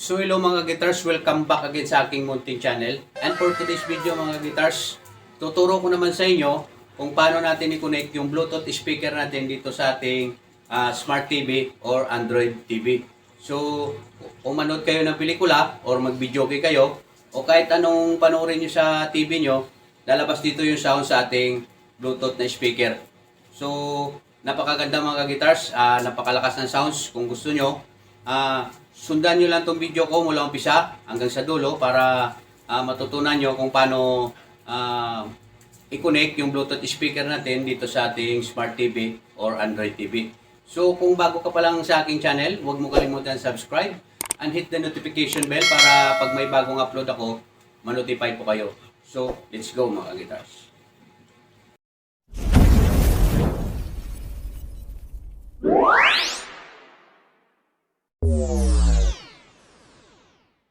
So hello mga guitars, welcome back again sa aking munting channel. And for today's video mga guitars, tuturo ko naman sa inyo kung paano natin i-connect yung Bluetooth speaker natin dito sa ating ah, Smart TV or Android TV. So, kung manood kayo ng pelikula or mag-video kayo, o kahit anong panoorin nyo sa TV nyo, lalabas dito yung sound sa ating Bluetooth na speaker. So, napakaganda mga guitars, ah, napakalakas ng sounds kung gusto nyo. Ah, sundan nyo lang tong video ko mula umpisa hanggang sa dulo para ah, matutunan nyo kung paano ah, i-connect yung Bluetooth speaker natin dito sa ating Smart TV or Android TV. So kung bago ka pa lang sa aking channel, huwag mo kalimutan subscribe and hit the notification bell para pag may bagong upload ako, ma-notify po kayo. So, let's go mga guitars.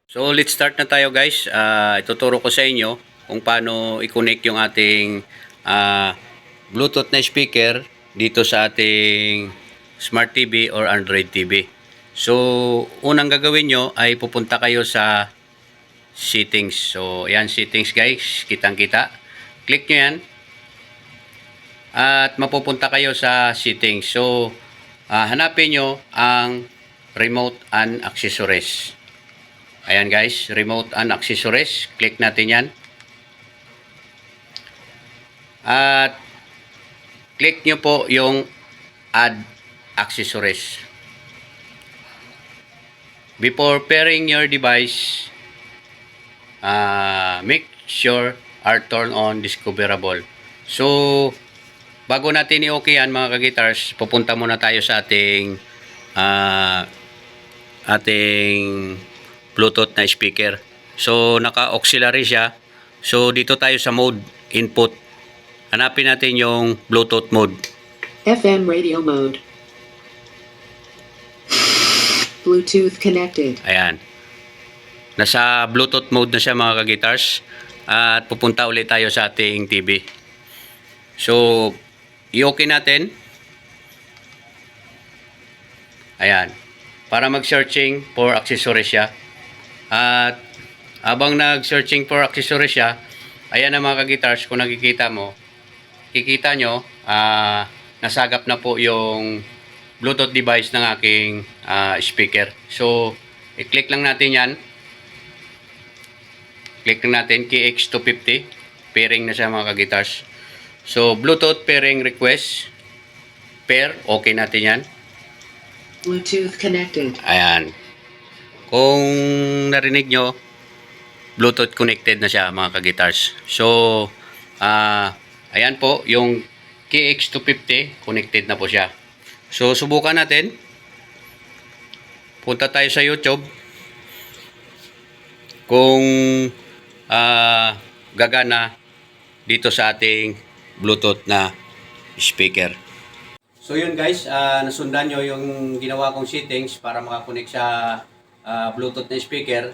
So let's start na tayo guys. Ah, ituturo ko sa inyo kung paano i-connect yung ating ah, Bluetooth na speaker dito sa ating Smart TV or Android TV. So unang gagawin nyo ay pupunta kayo sa settings. So yan settings guys, kitang kita. Click nyo yan. At mapupunta kayo sa settings. So ah, hanapin nyo ang remote and accessories. Ayan guys, remote and accessories. Click natin yan. At click nyo po yung add accessories. Before pairing your device, uh, make sure are turn on discoverable. So, bago natin i-okay yan mga kagitars, pupunta muna tayo sa ating ah, ating Bluetooth na speaker. So, naka-auxiliary siya. So, dito tayo sa mode, input. Hanapin natin yung Bluetooth mode. FM radio mode. Bluetooth connected. Ayan. Nasa Bluetooth mode na siya mga kagitars. At pupunta ulit tayo sa ating TV. So, i-okay natin. Ayan. Para mag-searching for accessories siya. At habang nag-searching for accessories siya, ayan ang mga kagitars, kung nakikita mo, kikita nyo, ah, nasagap na po yung Bluetooth device ng aking ah, speaker. So, i-click lang natin yan. Click lang natin KX250. Pairing na siya mga kagitars. So, Bluetooth pairing request. Pair, okay natin yan. Bluetooth connected. Ayan. Kung narinig nyo, Bluetooth connected na siya mga kagitars. So, ah ayan po, yung KX250, connected na po siya. So, subukan natin. Punta tayo sa YouTube. Kung ah gagana dito sa ating Bluetooth na speaker. So yun guys, ah, nasundan nyo yung ginawa kong settings para makakonect sa ah, Bluetooth na speaker.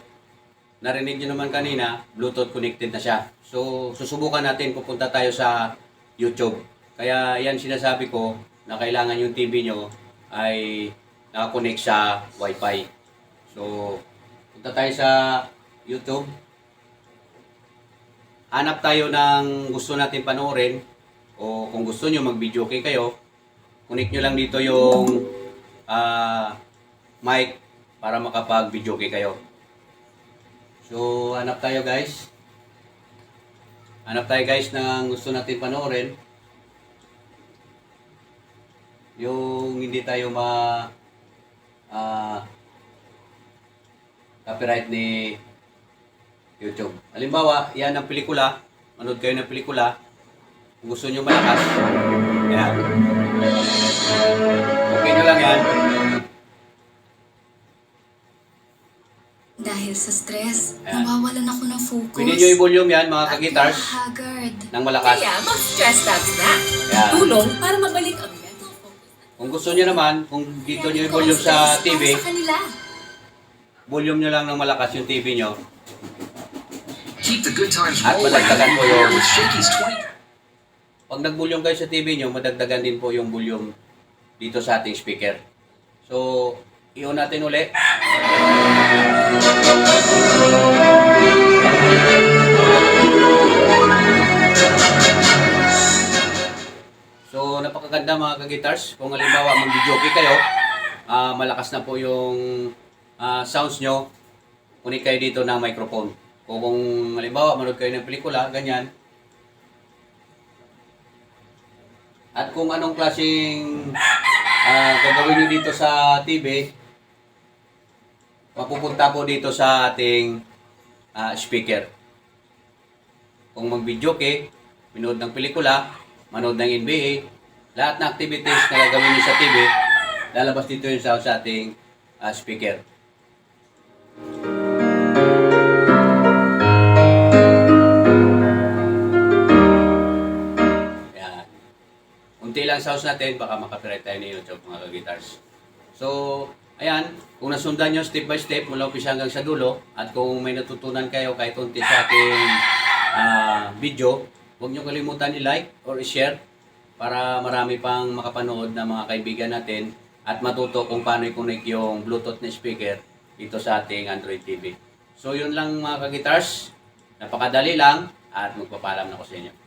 Narinig nyo naman kanina, Bluetooth connected na siya. So susubukan natin, pupunta tayo sa YouTube. Kaya yan sinasabi ko na kailangan yung TV nyo ay nakakonect sa Wi-Fi. So punta tayo sa YouTube. Hanap tayo ng gusto natin panoorin o kung gusto nyo mag-video okay kayo, connect nyo lang dito yung ah, mic para makapag-video okay kayo. So, hanap tayo guys. Hanap tayo guys ng gusto natin panoorin. Yung hindi tayo ma ah, copyright ni YouTube. Halimbawa, yan ang pelikula. Manood kayo ng pelikula. Kung gusto nyo malakas, yan. Okay nyo lang yan. Dahil sa stress, Ayan. nawawalan ako ng focus. Pwede nyo i-volume yan, mga At ka-guitars, haggard. ng malakas. Kaya mag-stress tabs na. Yan. Tulong para mabalik ang mental focus. Kung gusto nyo naman, kung dito nyo i-volume sa TV, Para sa kanila. volume nyo lang ng malakas yung TV nyo. Keep the good times At rolling madagdagan po yung... with Shakey's 20 Pag nag-volume kayo sa TV nyo, madagdagan din po yung volume dito sa ating speaker. So, i-on natin So, napakaganda mga kagitars. Kung halimbawa mag-jockey kayo, uh, malakas na po yung uh, sounds nyo. Kunin kayo dito ng microphone. O kung halimbawa manood kayo ng pelikula, ganyan. At kung anong klaseng uh, gagawin nyo dito sa TV, mapupunta po dito sa ating ah, speaker. Kung mag-video ke, manood ng pelikula, manood ng NBA, lahat ng activities na gagawin nyo sa TV, lalabas dito yun sa, sa ating ah, speaker. Yan. Unti lang sounds natin, baka makapirate tayo ni YouTube mga guitars. So, ayan, kung nasundan nyo step by step mula umpisa hanggang sa dulo, at kung may natutunan kayo kahit unti sa ating ah, video, huwag nyo kalimutan i-like or i-share para marami pang makapanood na mga kaibigan natin at matuto kung paano i-connect yung Bluetooth na speaker dito sa ating Android TV. So, yun lang mga kagitars. Napakadali lang at magpapalam na ko sa inyo.